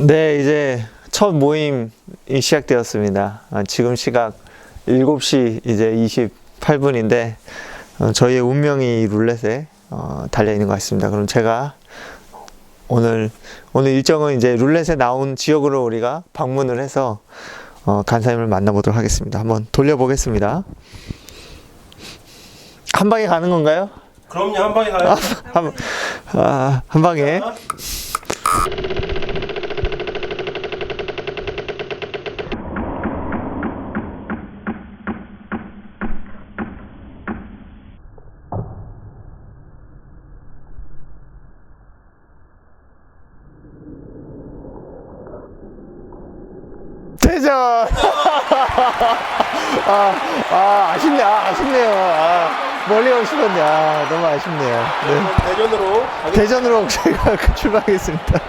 네, 이제 첫 모임이 시작되었습니다. 아, 지금 시각 7시 이제 28분인데 어, 저희의 운명이 이 룰렛에 어, 달려 있는 것 같습니다. 그럼 제가 오늘 오늘 일정은 이제 룰렛에 나온 지역으로 우리가 방문을 해서 어, 간사님을 만나보도록 하겠습니다. 한번 돌려보겠습니다. 한 방에 가는 건가요? 그럼요 한 방에 가요. 한, 아, 한 방에. 대전! 아, 아, 아쉽네, 아, 아쉽네요. 아, 멀리 오시던데, 아, 너무 아쉽네요. 네. 대전으로. 대전으로 저희가 출발하겠습니다.